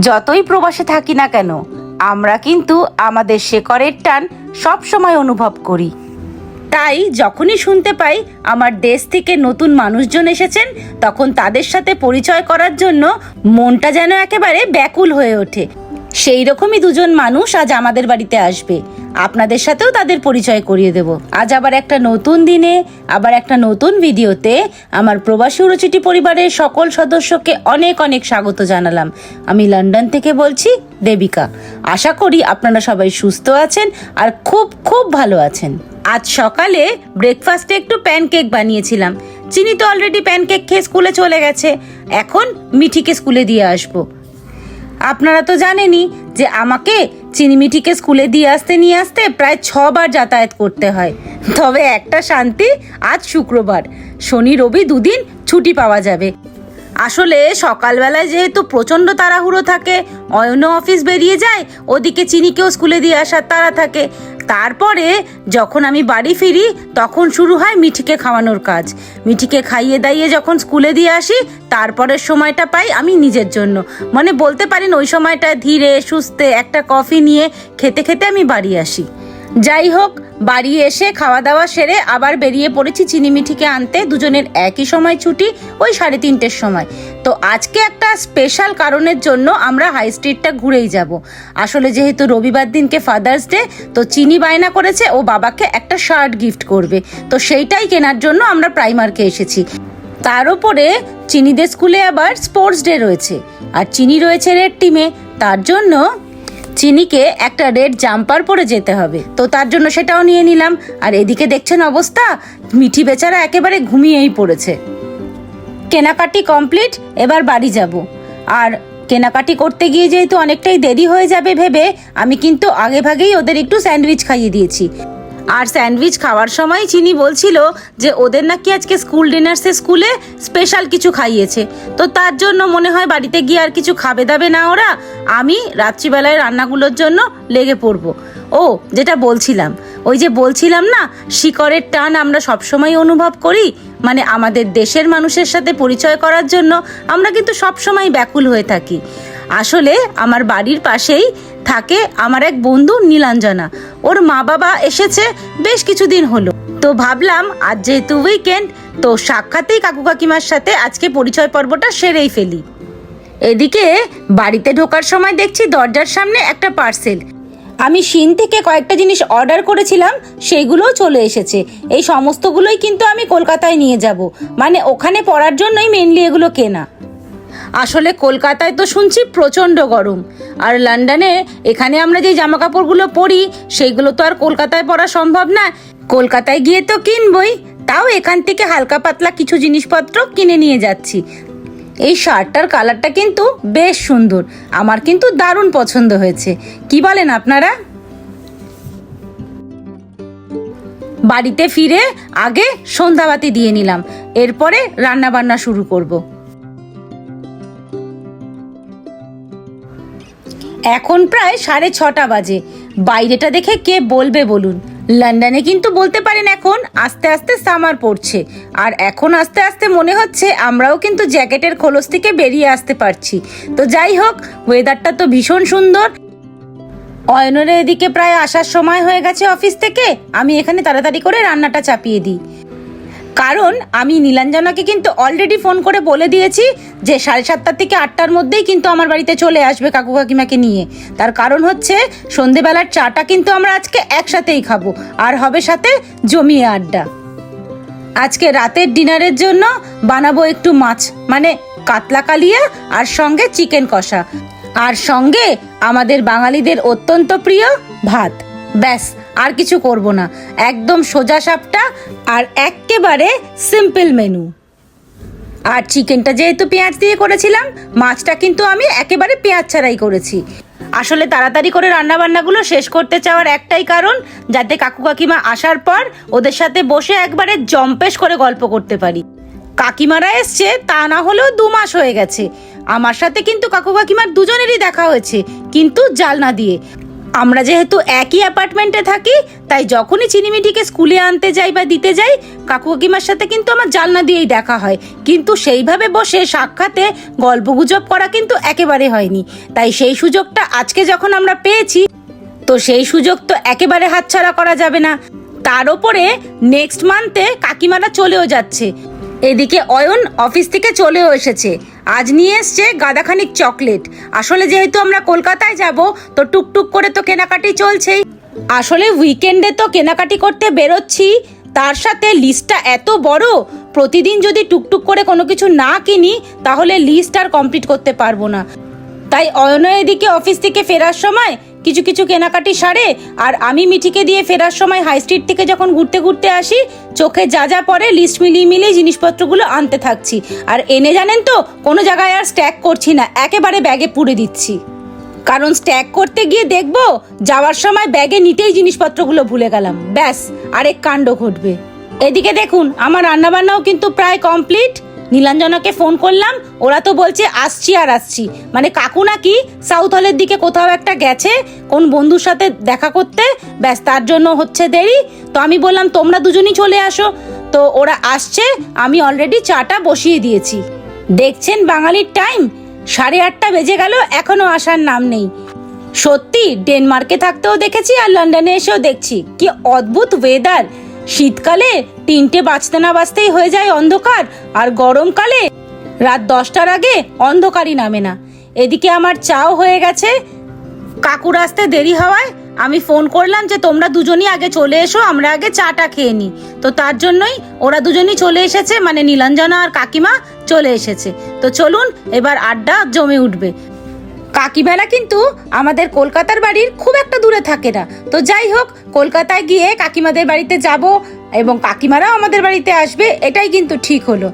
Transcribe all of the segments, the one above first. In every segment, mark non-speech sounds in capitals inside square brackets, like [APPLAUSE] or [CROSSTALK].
যতই প্রবাসে থাকি না কেন, আমরা কিন্তু আমাদের শেকরের টান সব সময় অনুভব করি। তাই যখনই শুনতে পাই আমার দেশ থেকে নতুন মানুষজন এসেছেন, তখন তাদের সাথে পরিচয় করার জন্য মনটা যেন একেবারে ব্যাকুল হয়ে ওঠে। সেই রকমই দুজন মানুষ আজ আমাদের বাড়িতে আসবে। আপনাদের সাথেও তাদের পরিচয় করিয়ে দেব। আজ আবার একটা নতুন দিনে, আবার একটা নতুন ভিডিওতে আমার প্রবাসী উড়োচিটি পরিবারের সকল সদস্যকে অনেক অনেক স্বাগত জানালাম। আমি লন্ডন থেকে বলছি, দেবিকা। আশা করি আপনারা সবাই সুস্থ আছেন আর খুব খুব ভালো আছেন। আজ সকালে ব্রেকফাস্টে একটু প্যানকেক বানিয়েছিলাম। চিনি তো অলরেডি প্যানকেক খেয়ে স্কুলে চলে গেছে। এখন মিঠিকে স্কুলে দিয়ে আসব। আপনারা তো জানেনই যে আমাকে চিনিমিটিকে স্কুলে দিয়ে আসতে, নিয়ে আসতে প্রায় ছবার যাতায়াত করতে হয়। তবে একটা শান্তি আজ শুক্রবার। শনি, রবি দুদিন ছুটি পাওয়া যাবে। আসলে সকালবেলায় যেহেতু প্রচণ্ড তাড়াহুড়ো থাকে, অয়নও অফিস বেরিয়ে যায়, ওদিকে চিনিকেও স্কুলে দিয়ে আসার তাড়া থাকে। তারপরে যখন আমি বাড়ি ফিরি, তখন শুরু হয় মিঠিকে খাওয়ানোর কাজ। মিঠিকে খাইয়ে দাইয়ে যখন স্কুলে দিয়ে আসি, তারপরের সময়টা পাই আমি নিজের জন্য। মানে বলতে পারেন ওই সময়টা ধীরে, সুস্থে একটা কফি নিয়ে খেতে খেতে আমি বাড়ি আসি। যাই হোক বাড়ি এসে খাওয়া দাওয়া সেরে আবার বেরিয়ে পড়েছি চিনিমিঠিকে আনতে। দুজনের একই সময় ছুটি, ওই সাড়ে তিনটের সময়। তো আজকে একটা স্পেশাল কারণের জন্য আমরা হাই স্ট্রিটটা ঘুরেই যাব। আসলে যেহেতু রবিবার দিনকে ফাদার্স ডে তো চিনি বায়না করেছে, ও বাবাকে একটা শার্ট গিফট করবে। তো সেইটাই কেনার জন্য আমরা প্রাইমার্কে এসেছি। তার উপরে চিনিদের স্কুলে আবার স্পোর্টস ডে রয়েছে। আর চিনি রয়েছে রেড টিমে তার জন্য চিনিকে একটা রেড জাম্পার পরে যেতে হবে। তো তার জন্য সেটাও নিয়ে নিলাম। আর এদিকে দেখছেন অবস্থা? মিঠি বেচারা একেবারে ঘুমিয়েই পড়েছে। কেনাকাটি কমপ্লিট, এবার বাড়ি যাব। আর কেনাকাটি করতে গিয়ে যেহেতু অনেকটাই দেরি হয়ে যাবে ভেবে, আমি কিন্তু আগে ভাগেই ওদের একটু স্যান্ডউইচ খাইয়ে দিয়েছি। আর স্যান্ডউইচ খাওয়ার সময় চিনি বলছিল যে ওদের নাকি আজকে স্কুল ডিনার্সে স্কুলে স্পেশাল কিছু খাইয়েছে। তো তার জন্য মনে হয় বাড়িতে গিয়ে আর কিছু খাবে দাবে না ওরা। আমি রাত্রিবেলায় রান্নাগুলোর জন্য লেগে পড়ব। ও, যেটা বলছিলাম। ওই যে বলছিলাম না, শিকড়ের টান আমরা সবসময় অনুভব করি। মানে আমাদের দেশের মানুষের সাথে পরিচয় করার জন্য আমরা কিন্তু সবসময় ব্যাকুল হয়ে থাকি। আসলে আমার বাড়ির পাশেই থাকে আমার এক বন্ধু নীলাঞ্জনা। ওর মা বাবা এসেছে বেশ কিছুদিন হলো। তো ভাবলাম, আজ যেহেতু উইকেন্ড তো সাক্ষাতেই কাকু কাকিমার সাথে আজকে পরিচয় পর্বটা সেরেই ফেলি। এদিকে বাড়িতে ঢোকার সময় দেখছি দরজার সামনে একটা পার্সেল আমি শিন থেকে কয়েকটা জিনিস অর্ডার করেছিলাম সেইগুলোও চলে এসেছে। এই সমস্তগুলোই কিন্তু আমি কলকাতায় নিয়ে যাব। মানে ওখানে পড়ার জন্যই মেনলি এগুলো কেনা। আসলে কলকাতায় তো শুনছি প্রচণ্ড গরম। আর লন্ডনে এখানে আমরা যে জামা কাপড়গুলো পরি, সেইগুলো তো আর কলকাতায় পরা সম্ভব না। কলকাতায় গিয়ে তো কিনবই, তাও এখান থেকে হালকা পাতলা কিছু জিনিসপত্র কিনে নিয়ে যাচ্ছি। এই শার্টটার কালারটা কিন্তু বেশ সুন্দর, আমার কিন্তু দারুণ পছন্দ হয়েছে। কি বলেন আপনারা? বাড়িতে ফিরে আগে সন্ধ্যাবাতি দিয়ে নিলাম, এরপরে রান্না বান্না শুরু করব। এখন প্রায় সাড়ে ছটা বাজে। বাইরেটা দেখে কে বলবে বলুন। লন্ডনে কিন্তু বলতে পারেন এখন আস্তে আস্তে সামার পড়ছে। আর এখন আস্তে আস্তে মনে হচ্ছে আমরাও কিন্তু জ্যাকেটের খোলস থেকে বেরিয়ে আসতে পারছি। তো যাই হোক ওয়েদারটা তো ভীষণ সুন্দর। অয়নের এদিকে প্রায় আসার সময় হয়ে গেছে অফিস থেকে। আমি এখানে তাড়াতাড়ি করে রান্নাটা চাপিয়ে দিই। কারণ আমি নীলাঞ্জনাকে কিন্তু অলরেডি ফোন করে বলে দিয়েছি যে সাড়ে সাতটা থেকে আটটার মধ্যেই কিন্তু আমার বাড়িতে চলে আসবে কাকু কাকিমাকে নিয়ে। তার কারণ হচ্ছে সন্ধেবেলার চাটা কিন্তু আমরা আজকে একসাথেই খাব, আর হবে সাথে জমিয়ে আড্ডা। আজকে রাতের ডিনারের জন্য বানাবো একটু মাছ মানে কাতলা কালিয়া আর সঙ্গে চিকেন কষা। আর সঙ্গে আমাদের বাঙালিদের অত্যন্ত প্রিয় ভাত। ব্যাস আর কিছু করব না। একদম সোজা সাপটা আর এক্কেবারে সিম্পল মেনু আর চিকেনটা যেহেতু পেঁয়াজ দিয়ে করেছিলাম, মাছটা কিন্তু আমি একেবারে পেঁয়াজ ছাড়াই করেছি। আসলে তাড়াতাড়ি করে রান্নাবান্নাগুলো শেষ করতে চাওয়ার একটাই কারণ, যাতে কাকু কাকিমা আসার পর ওদের সাথে বসে একবারে জম্পেশ করে গল্প করতে পারি। কাকিমারা এসছে, তা না হলেও দু মাস হয়ে গেছে। আমার সাথে কিন্তু কাকু কাকিমার দুজনেরই দেখা হয়েছে, কিন্তু জালনা দিয়ে। আমরা যেহেতু একই অ্যাপার্টমেন্টে থাকি, তাই যখনই চিনিমিঠিকে স্কুলে আনতে যাই বা দিতে যাই, কাকু কাকিমার সাথে কিন্তু আমার জানলা দিয়েই দেখা হয়। কিন্তু সেইভাবে বসে সাক্ষাতে গল্পগুজব করা কিন্তু একেবারে হয়নি। তাই সেই সুযোগটা আজকে যখন আমরা পেয়েছি, তো সেই সুযোগ তো একেবারে হাতছাড়া করা যাবে না। তার ওপরে নেক্সট মান্থে কাকিমারা চলেও যাচ্ছে। এদিকে অয়ন অফিস থেকে চলেও এসেছে। আজ নিয়ে এসছে গাদাখানিক চকলেট। আসলে যেহেতু আমরা কলকাতায় যাব, তো টুকটুক করে তো কেনাকাটি চলছেই। আসলে উইকেন্ডে তো কেনাকাটি করতে বেরোচ্ছি। তার সাথে লিস্টটা এত বড়, প্রতিদিন যদি টুকটুক করে কোনো কিছু না কিনি, তাহলে লিস্ট আর কমপ্লিট করতে পারব না। তাই অয়ন এদিকে অফিস থেকে ফেরার সময় কিছু কিছু কেনাকাটি সারে, আর আমি মিঠিকে দিয়ে ফেরার সময় হাই স্ট্রিট থেকে যখন ঘুরতে ঘুরতে আসি, চোখে যা যা পরে লিস্ট মিলিয়ে মিলিয়ে জিনিসপত্রগুলো আনতে থাকছি। আর এনে জানেন তো, কোনো জায়গায় আর স্ট্যাক করছি না, একেবারে ব্যাগে পুরে দিচ্ছি। কারণ স্ট্যাক করতে গিয়ে দেখব, যাওয়ার সময় ব্যাগে নিতেই জিনিসপত্রগুলো ভুলে গেলাম। ব্যাস, আরেক কাণ্ড ঘটবে। এদিকে দেখুন, আমার রান্নাবান্নাও কিন্তু প্রায় কমপ্লিট নীলাঞ্জনাকে ফোন করলাম, ওরা তো বলছে, আসছি আর আসছি। মানে কাকু নাকি সাউথ হলের দিকে কোথাও একটা গেছে, কোন বন্ধুর সাথে দেখা করতে, ব্যাস তার জন্য হচ্ছে দেরি। তো আমি বললাম, তোমরা দুজনই চলে আসো। তো ওরা আসছে, আমি অলরেডি চাটা বসিয়ে দিয়েছি। দেখছেন বাঙালির টাইম সাড়ে আটটা বেজে গেল, এখনও আসার নাম নেই। সত্যি ডেনমার্কে থাকতেও দেখেছি আর লন্ডনে এসেও দেখছি। কি অদ্ভুত ওয়েদার শীতকালে তিনটে বাজতে না বাজতেই হয়ে যায় অন্ধকার, আর গরমকালে রাত দশটার আগে অন্ধকারই নামে না। এদিকে আমার চাও হয়ে গেছে। কাকুর আসতে দেরি হওয়ায় আমি ফোন করলাম যে তোমরা দুজনই আগে চলে এসো, আমরা আগে চাটা খেয়ে নিই। তো তার জন্যই ওরা দুজনই চলে এসেছে মানে নীলাঞ্জনা আর কাকিমা চলে এসেছে। তো চলুন, এবার আড্ডা জমে উঠবে। কাকিমারা কিন্তু আমাদের কলকাতার বাড়ির খুব একটা দূরে থাকে না। তো যাই হোক, কলকাতায় গিয়ে কাকিমাদের বাড়িতে যাব এবং কাকিমারাও আমাদের বাড়িতে আসবে, এটাই কিন্তু ঠিক হলো।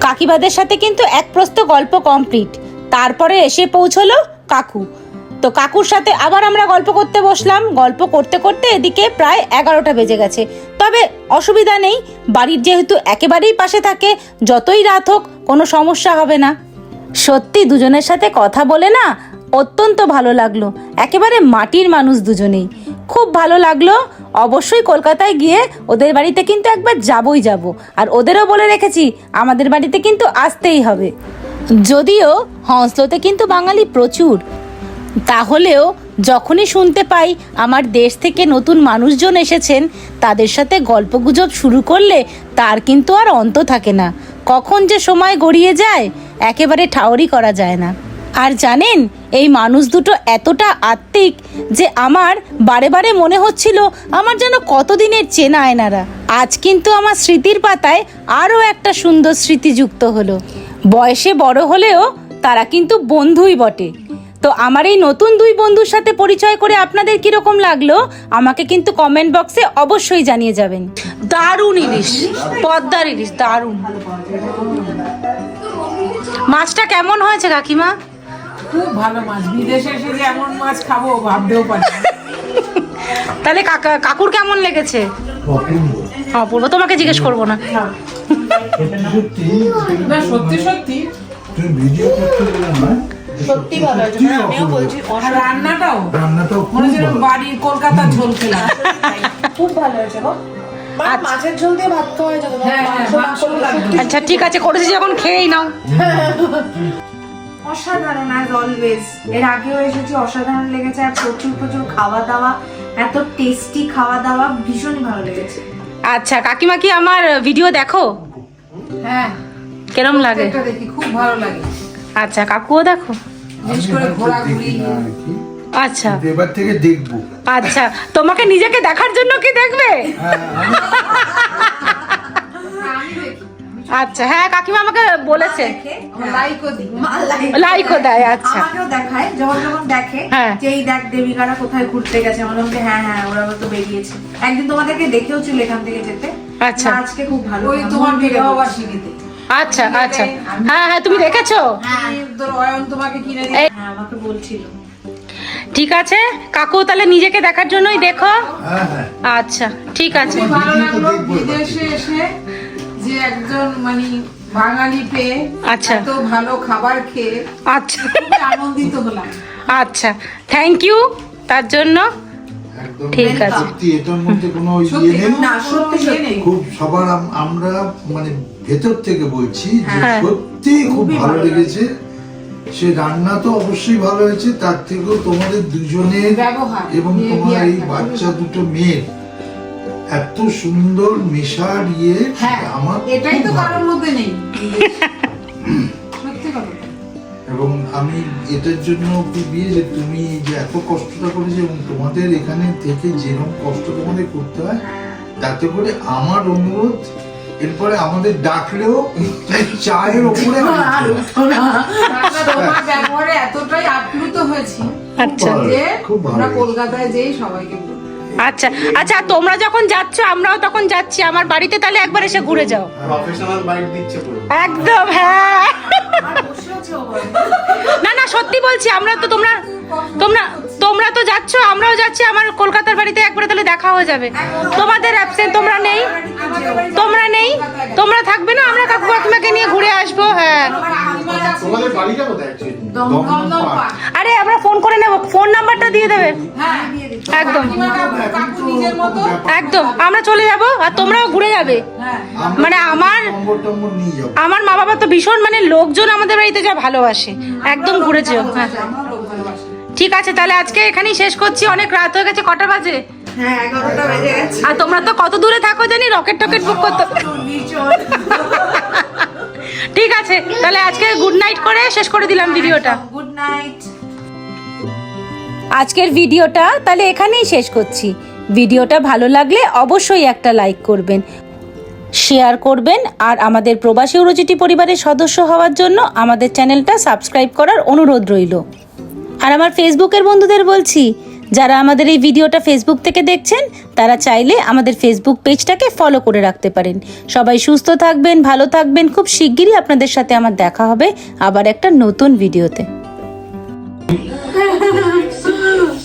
কাকিমাদের সাথে কিন্তু এক প্রস্ত গল্প কমপ্লিট তারপরে এসে পৌঁছলো কাকু। তো কাকুর সাথে আবার আমরা গল্প করতে বসলাম। গল্প করতে করতে এদিকে প্রায় এগারোটা বেজে গেছে। তবে অসুবিধা নেই, বাড়ির যেহেতু একেবারেই পাশে থাকে, যতই রাত হোক, কোনো সমস্যা হবে না। সত্যি দুজনের সাথে কথা বলে না অত্যন্ত ভালো লাগল। একেবারে মাটির মানুষ দুজনেই। খুব ভালো লাগল, অবশ্যই কলকাতায় গিয়ে ওদের বাড়িতে কিন্তু একবার যাবই যাব। আর ওদেরও বলে রেখেছি, আমাদের বাড়িতে কিন্তু আসতেই হবে। যদিও হংসলোতে কিন্তু বাঙালি প্রচুর। তাহলেও যখনই শুনতে পাই আমার দেশ থেকে নতুন মানুষজন এসেছেন, তাদের সাথে গল্পগুজব শুরু করলে তার কিন্তু আর অন্ত থাকে না। কখন যে সময় গড়িয়ে যায়, একেবারে ঠাউরি করা যায় না। আর জানেন, এই মানুষ দুটো এতটা আত্মিক যে আমার বারে বারে মনে হচ্ছিল আমার যেন কতদিনের চেনা এনারা আজ কিন্তু আমার স্মৃতির পাতায় আরও একটা সুন্দর স্মৃতি যুক্ত হলো। বয়সে বড় হলেও তারা কিন্তু বন্ধুই বটে। তো আমার এই নতুন দুই বন্ধুর সাথে পরিচয় করে আপনাদের কীরকম লাগল আমাকে কিন্তু কমেন্ট বক্সে অবশ্যই জানিয়ে যাবেন। দারুণ ইলিশ পদ্মার ইলিশ দারুণ। মাছটা কেমন হয়েছে কাকিমা? খুব ভালো মাছ বিদেশে এসে যে এমন মাছ খাব ভাবতেও পারি তাহলে কাকা কাকুর কেমন লেগেছে? অপূর্ব তোমাকে জিজ্ঞেস করব না। সত্যি সত্যি। ভিডিও করতে না সত্যি ভালো হয়েছে। আমিও বলছি রান্নাটাও? রান্নাটাও মনে হচ্ছে বাড়ির কলকাতার ঝোল খেলাম। খুব ভালো হয়েছে গো। মানে মাছের ঝোল দিয়ে ভাত খাওয়া যেত না। হ্যাঁ, হ্যাঁ, আচ্ছা ঠিক আছে করেছি যখন খেয়েই নাও। অসাধারণ অ্যাজ অলওয়েজ এর আগেও এসেছি অসাধারণ লেগেছে আর প্রচুর প্রচুর খাওয়া দাওয়া এত টেস্টি খাওয়া দাওয়া ভীষণই ভালো লেগেছে। আচ্ছা কাকিমা কি আমার ভিডিও দেখো? হ্যাঁ। কেরম লাগে? দেখি খুব ভালো লাগে। আচ্ছা কাকুও দেখো। আচ্ছা। এবার থেকে দেখব। আচ্ছা তোমাকে নিজেকে দেখার জন্য কি দেখবে? হ্যাঁ আচ্ছা হ্যাঁ কাকিমা আমাকে বলেছে। লাইকও দেয়। আচ্ছা। আমাকেও দেখায় যখন যখন দেখে হ্যাঁ। যে এই দেখ দেবিকারা কোথায় ঘুরতে গেছে? আমাদের মধ্যে হ্যাঁ হ্যাঁ ওরা তো বেরিয়েছে। একদিন তোমাদেরকে দেখেও ছিল এখান থেকে যেতে। আচ্ছা। আজকে খুব ভালো। ওই তোমার থেকে বিবাহ বার্ষিকীতে। আচ্ছা আচ্ছা। হ্যাঁ হ্যাঁ তুমি দেখেছ? হ্যাঁ আমাকে বলছিল। ঠিক আছে। কাকু তাহলে নিজেকে দেখার জন্যই দেখো। হ্যাঁ হ্যাঁ। আচ্ছা ঠিক আছে। তো। বিদেশে এসে যে একজন মানে বাঙালি পেয়ে আচ্ছা। এত ভালো খাবার খেয়ে আচ্ছা। আনন্দিত হলাম। আচ্ছা। থ্যাংক ইউ তার জন্য। ঠিক আছে। এটার মধ্যে কোনো ইয়ে নেই। না সত্যি নেই খুব সবার আমরা মানে ভেতর থেকে বলছি যে হ্যাঁ। সত্যি খুব ভালো লেগেছে। সে রান্না তো অবশ্যই ভালো হয়েছে তার থেকেও তোমাদের দুজনের এবং তোমার এই বাচ্চা দুটো মেয়ের এত সুন্দর মেশার ইয়ে হ্যাঁ আমার এটাই তো। কারোর মধ্যে নেই। [LAUGHS] এবং আমি এটার জন্য বিয়ে যে তুমি যে এত কষ্টটা করেছ এবং তোমাদের এখানে থেকে যেরকম কষ্ট তোমাদের করতে হয় তাতে করে আমার অনুরোধ এরপরে আমাদের ডাকলেও চায়ের ওপরে তোমার ব্যবহারে এতটাই আপ্লুত হয়েছি আচ্ছা। যে আমরা কলকাতায় যেই সবাইকে আচ্ছা আচ্ছা তোমরা যখন যাচ্ছ আমরাও তখন যাচ্ছি। আমার বাড়িতে তাহলে একবার এসে ঘুরে যাও। প্রফেশনাল বাইক দিচ্ছে পুরো। একদম হ্যাঁ। না না সত্যি বলছি আমরা তো তোমরা তোমরা তোমরা তো যাচ্ছ আমরাও যাচ্ছি আমার কলকাতার বাড়িতে একবারে তাহলে দেখা হয়ে যাবে। তোমাদের অ্যাবসেন্ট তোমরা নেই? তোমরা নেই? তোমরা থাকবে না? আমরা কাকু কাকিমাকে নিয়ে ঘুরে আসব হ্যাঁ। আরে আমরা ফোন করে নেব। ফোন নাম্বারটা দিয়ে দেবে? একদম। একদম। আমরা চলে যাব আর তোমরাও ঘুরে যাবে। মানে আমার আমার মা বাবা তো ভীষণ মানে লোকজন আমাদের বাড়িতে যা ভালোবাসে। একদম ঘুরে যেও হ্যাঁ। ঠিক আছে তাহলে আজকে এখানেই শেষ করছি। অনেক রাত হয়ে গেছে কটা বাজে? হ্যাঁ আর তোমরা তো কত দূরে থাকো জানি রকেট টকেট বুক করতে। [LAUGHS] ঠিক আছে তাহলে আজকে গুড নাইট করে শেষ করে দিলাম ভিডিওটা। গুড নাইট আজকের ভিডিওটা তাহলে এখানেই শেষ করছি। ভিডিওটা ভালো লাগলে অবশ্যই একটা লাইক করবেন শেয়ার করবেন আর আমাদের প্রবাসী উরজিটি পরিবারের সদস্য হওয়ার জন্য আমাদের চ্যানেলটা সাবস্ক্রাইব করার অনুরোধ রইল। আর আমার ফেসবুকের বন্ধুদের বলছি, যারা আমাদের এই ভিডিওটা ফেসবুক থেকে দেখছেন, তারা চাইলে আমাদের ফেসবুক পেজটাকে ফলো করে রাখতে পারেন। সবাই সুস্থ থাকবেন, ভালো থাকবেন, খুব শিগগিরই আপনাদের সাথে আমার দেখা হবে আবার একটা নতুন ভিডিওতে। [LAUGHS]